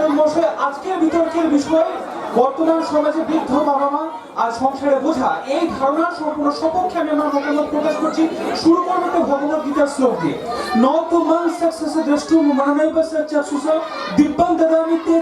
বিচারক মশাই আজকের বিতর্কের বিষয়, বর্তমান সমাজে বৃদ্ধ বাবা মা আর সংসারে বোঝা। এই ধারণার সম্পূর্ণ সপক্ষে আমি আমার মতামত প্রকাশ করছি। শুরু করব তো ভগবত গীতার শ্লোক দিয়ে। নত মান সাকসেস দ্রষ্টু মননৈব চাক্ষুষ। দিব্যাং দাদামিত্যে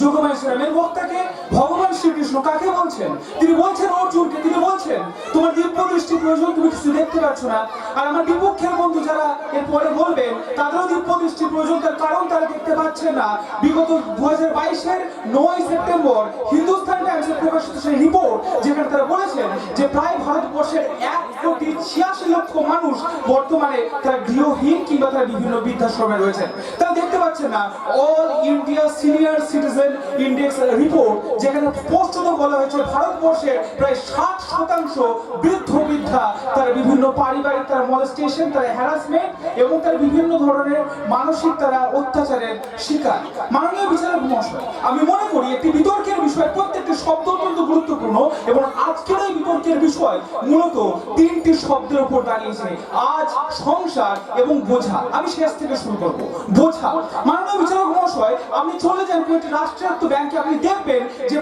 যোগমায়েশ্বরাম এর বক্তাকে ভগবান শ্রীকৃষ্ণ কাকে বলছেন? তিনি বলছেন অর্জুনকে, তিনি বলছেন, তোমার দিব্য দৃষ্টি প্রয়োজন, তুমি কিছু দেখতে পাচ্ছ না। আর আমার বিপক্ষের বন্ধু যারা এর পরে বলবেন, তাদেরও দিব্য দৃষ্টি প্রয়োজন, তার কারণ তারা দেখতে পাচ্ছে না। বিগত দু হাজার বাইশের নয় সেপ্টেম্বর হিন্দুস্তান টাইমসের প্রকাশিত সেই রিপোর্ট যেখানে তারা বলেছেন যে প্রায় ভারতবর্ষের এক কোটি ছিয়াশি লক্ষ মানুষ বর্তমানে তারা গৃহহীন কিংবা তারা বিভিন্ন বৃদ্ধাশ্রমে রয়েছেন। তারা দেখতে পাচ্ছেন না all India senior citizen index report যেখানে স্পষ্টত বলা হয়েছে ভারতবর্ষের প্রায় ষাট শতাংশ বৃদ্ধ বৃদ্ধা, তারা বিভিন্ন পারিবারিক, তারা মলেস্টেশন তারা হ্যারাসমেন্ট এবং তারা বিভিন্ন ধরনের মানসিক, তারা অত্যাচারের শিকার। মাননীয় বিচারক মহাশয়, আমি মনে করি একটি বিতর্কের বিষয়, প্রত্যেকটি শব্দ অত্যন্ত গুরুত্বপূর্ণ এবং আজকের এই বিতর্কের বিষয় মূলত তিনটি শব্দের উপর দাঁড়িয়েছে। আজ সংসার এবং বোঝা। আমি শেষ থেকে শুরু করব। বোঝা। মাননীয় বিচারক মহাশয়, আপনি চলে যান কোনো রাষ্ট্রায়ত্ত ব্যাংকে আপনি দেখবেন যে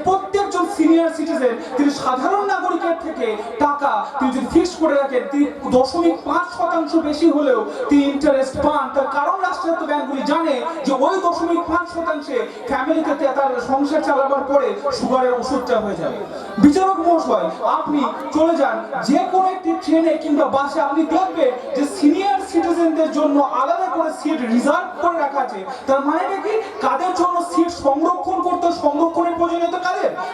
প্রত্যেকজন সিনিয়র সিটিজেন তিনি সাধারণ নাগরিকের থেকে টাকা তিনি যদি ফিক্স করে রাখেন, তিনি দশমিক পাঁচ শতাংশ বেশি হলেও তিনি ইন্টারেস্ট পান। তার কারণ রাষ্ট্রায়ত্ত ব্যাংকগুলি জানে যে ওই দশমিক পাঁচ শতাংশে ফ্যামিলিতে তার সংসার চালাবার পরে সুগারের ওষুধটা হয়ে যাবে। বিচারক মহাশয়, আপনি চলে যান। যে কোনো একটি ট্রেনে কিংবা বাসে আপনি দেখবেন যে সিনিয়র সিটিজেনদের জন্য আলাদা করে সিট রিজার্ভ করে রাখা আছে। তার মানেটা কি? কাদের জন্য সিট সংরক্ষণ করতে, সংরক্ষণের প্রয়োজনীয়তা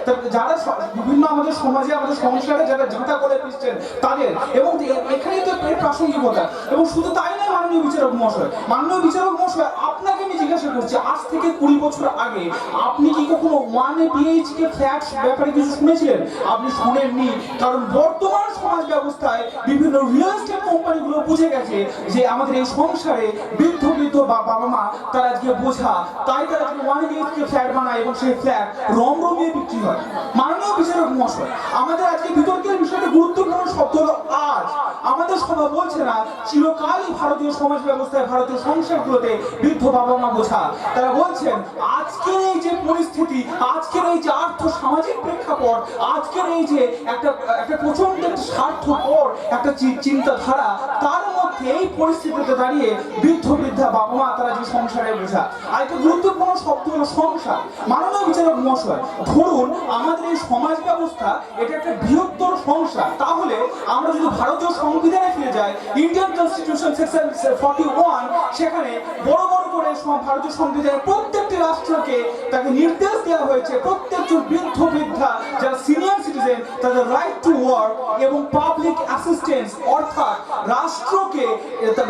যারা বিভিন্ন আমাদের সমাজে, আমাদের সংসারে যারা জাঁতা করে পিসছেন তাদের। এবং এখানেই তো এর প্রাসঙ্গিকতা। এবং শুধু তাই নয়, মাননীয় বিচারক মহাশয়। মাননীয় বিচারক মহাশয়, আপনাকে আমি জিজ্ঞাসা করছি, আজ থেকে কুড়ি বছর আগে আপনি কি কখনো ওয়ান বিএইচকে ফ্ল্যাট ব্যাপারে কিছু শুনেছিলেন? আপনি শুনেননি, কারণ বর্তমান সমাজ ব্যবস্থায় বিভিন্ন রিয়েল এস্টেট কোম্পানিগুলো বুঝে গেছে যে আমাদের এই সংসারে বৃদ্ধ বৃদ্ধ বা বাবা মা, তারা আজকে বোঝা, তাই তারা আজকে ওয়ান বিএইচকে ফ্ল্যাট বানায় এবং সেই ফ্ল্যাট রমরমিয়ে বিক্রি হয়। মাননীয় বিচারক মহাশয়, আমাদের আজকে বিতর্কের বিষয়টা গুরুত্বপূর্ণ শব্দ হলো আজ। আমাদের সভা বলছে না, চিরকালই ভারতীয় সমাজ ব্যবস্থায়, ভারতীয় সংসারগুলোতে বৃদ্ধ বাবা মা বোঝা। তারা বলছেন, আজকের এই যে পরিস্থিতি, আজকের এই যে আর্থ সামাজিক প্রেক্ষাপট, আজকের এই যে একটা একটা প্রচণ্ড একটা স্বার্থপর একটা চিন্তাধারা, তার মধ্যে এই পরিস্থিতিতে দাঁড়িয়ে বৃদ্ধ, বৃদ্ধা বাবা মা, তারা যে সংসারে বোঝা। আর একটা গুরুত্বপূর্ণ শব্দ হলো সংসার। মাননীয় বিচারক মহাশয়, ধরুন আমাদের এই সমাজ ব্যবস্থা, এটা একটা বৃহত্তর সংসার। তাহলে আমরা যদি ভারতীয় সংবিধানে ফিরে যাই Indian constitution section forty one সেখানে বড় বড় ভারতীয় সংবিধানের প্রত্যেকটি রাষ্ট্রকে তাকে নির্দেশ দেওয়া হয়েছে প্রত্যেকজন বৃদ্ধ বৃদ্ধা যারা সিনিয়র সিটিজেন তাদের রাইট টু ওয়ার্ক এবং পাবলিক অ্যাসিস্ট্যান্স অর্থাৎ রাষ্ট্রকে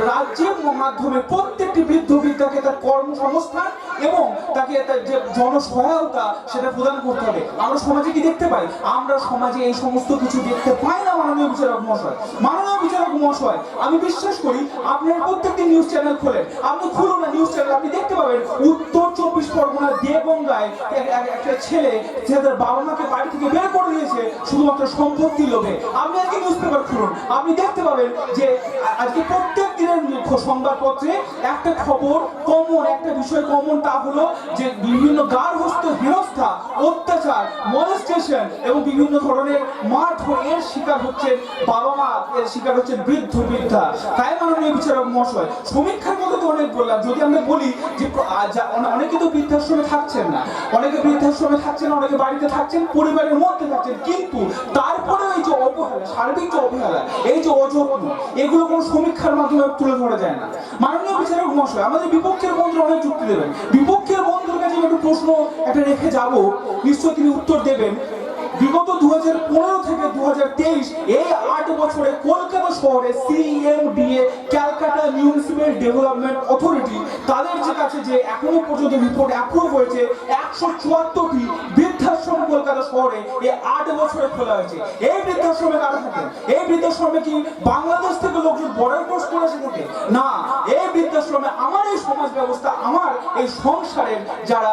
রাজ্যের মাধ্যমে প্রত্যেকটি বৃদ্ধ বৃদ্ধাকে তার কর্মসংস্থান এবং তাকে তার যে জনসহায়তা সেটা প্রদান করতে হবে। আমরা সমাজে কি দেখতে পাই? আমরা সমাজে এই সমস্ত কিছু দেখতে পাই না মাননীয় বিচারক মহাশয়। মাননীয় বিচারক মহাশয়, আমি বিশ্বাস করি আপনার প্রত্যেকটি নিউজ চ্যানেল খোলেন। আপনি খুলুন না নিউজ চ্যানেল আপনি দেখতে পাবেন উত্তর চব্বিশ পরগনার দেবঙ্গায় এক- এক- একটা ছেলে যে তার বাবা মাকে বাড়ি থেকে বের করে দিয়েছে শুধুমাত্র সম্পত্তি লোভে। আপনি আজকে নিউজ পেপার খুলুন। আপনি দেখতে পাবেন যে আজকে প্রত্যেক দিনের সংবাদপত্রে একটা খবর কমন একটা বিষয় কমন তা হলো যে বিভিন্ন গার্হস্থ হেনস্থা অত্যাচার মলেস্টেশন এবং বিভিন্ন ধরনের মাঠ এর শিকার হচ্ছেন বাবা মা এর শিকার হচ্ছেন বৃদ্ধ বৃদ্ধা। তাই মাননীয় বিচারক মহাশয়, সমীক্ষার মধ্যে তো অনেক বললাম। যদি আমরা বলি যে অনেকে তো বৃদ্ধাশ্রমে থাকছেন না। অনেকে বৃদ্ধাশ্রমে থাকছেন, অনেকে বাড়িতে থাকছেন, পরিবারের মধ্যে থাকছেন, কিন্তু তারপরেও এই যে অবহেলা, সার্বিক যে অবহেলা, এই যে অযত্ন, এগুলো কোনো সমীক্ষার মাধ্যমে তুলে ধরা যায় না। মাননীয় বিচারক মহাশয়, আমাদের বিপক্ষের বন্ধুরা অনেক যুক্তি দেবেন। বিপক্ষের বন্ধুর কাছে একটু প্রশ্ন একটা রেখে যাব। নিশ্চয় তিনি উত্তর দেবেন। বিগত দু হাজার পনেরো থেকে দু হাজার তেইশ এই আট বছরে কলকাতা শহরে CMDA, Calcutta Municipal Development Authority, তাদের যে কাছে যে এখনও পর্যন্ত রিপোর্ট অ্যাপ্রুভ হয়েছে, একশো চুয়াত্তরটি কলকাতা শহরে এই আট বছরে খোলা হয়েছে। এই বৃদ্ধাশ্রমে কারা থাকেন এই বৃদ্ধাশ্রমে কি বাংলাদেশ থেকে লোকজন বর্ডার ক্রস করে এসে থাকে? না, এই বৃদ্ধাশ্রমে আমার এই সমাজ ব্যবস্থা, আমার এই সংসারের যারা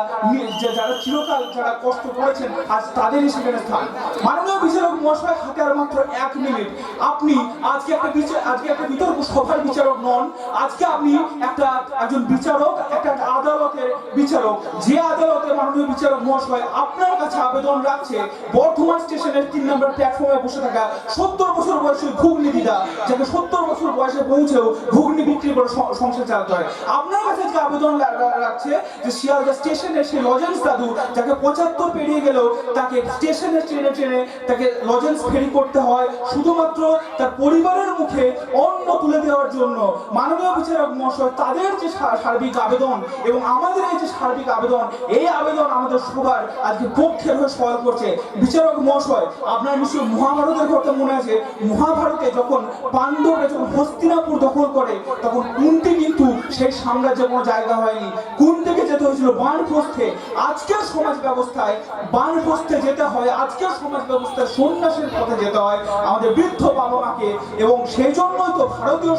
যারা চিরকাল যারা কষ্ট করেছেন, আজ তাদেরই সেখানে স্থান। মাননীয় বিচারক মশাই হাতে আর মাত্র এক মিনিট। আপনি আজকে একটা বিচার আজকে একটা বিতর্ক সভার বিচারক নন। আজকে আপনি একটা, একজন বিচারক, একটা আদালতের বিচারক। যে আদালতে মাননীয় বিচারক মহাশয় আপনার কাছে আবেদন রাখছে বর্ধমান স্টেশনের তিন নম্বর প্ল্যাটফর্মে বসে থাকা সত্তর বছর বয়সী ঘুগনি দিদা যাকে সত্তর বছর বয়সে পৌঁছেও ঘুগনি বিক্রি করে সংসার চালাতে হয়। আপনার কাছে যে আবেদন রাখছে যে শিয়ালদা স্টেশনের সেই লজেন্স দাদু, যাকে পঁচাত্তর পেরিয়ে গেলেও তাকে স্টেশনে ট্রেনে ট্রেনে তাকে লজেন্স ফেরি করতে হয়, শুধুমাত্র তার পরিবারের মুখে অন্ন তুলে দেওয়ার জন্য। মাননীয় বিচারক মহাশয়, তাদের যে সার্বিক আবেদন এবং আমাদের এই যে সার্বিক আবেদন, এই আবেদন আমাদের সবার আজকে পক্ষের হয়ে সওয়াল করছে। বিচারক মহাশয়, আপনার নিশ্চয় মহাভারতের কথা মনে আছে? মহাভারতে যখন পাণ্ডব যখন হস্তিনাপুর দখল করে, তখন কুন্তি কিন্তু সেই সাম্রাজ্যের কোনো জায়গা হয়নি। কুন্তিকে যেতে হয়েছিল বানপ্রস্থে আজকের সমাজ ব্যবস্থায় বানপ্রস্থে যেতে হয়, আজকের সমাজ ব্যবস্থায় সন্ন্যাসের পথে যেতে হয় আমাদের বৃদ্ধ বাবা মাকে এবং সেই জন্যই তো ভারতীয়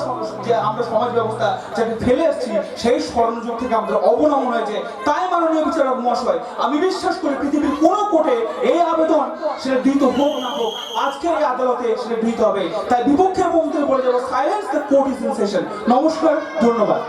যে আমরা সমাজ ব্যবস্থা যাকে ফেলে এসেছি, সেই স্মরণযুগ থেকে আমাদের অবনমন হয়েছে। তাই মাননীয় বিচারক মহাশয়, আমি বিশ্বাস করি পৃথিবীর কোনো কোর্টে এই আবেদন সেটা গৃহীত হোক না হোক, আজকের এই আদালতে সেটা গৃহীত হবে। তাই বিপক্ষের বন্ধুদের বলে যাব silence the court is in session নমস্কার, ধন্যবাদ।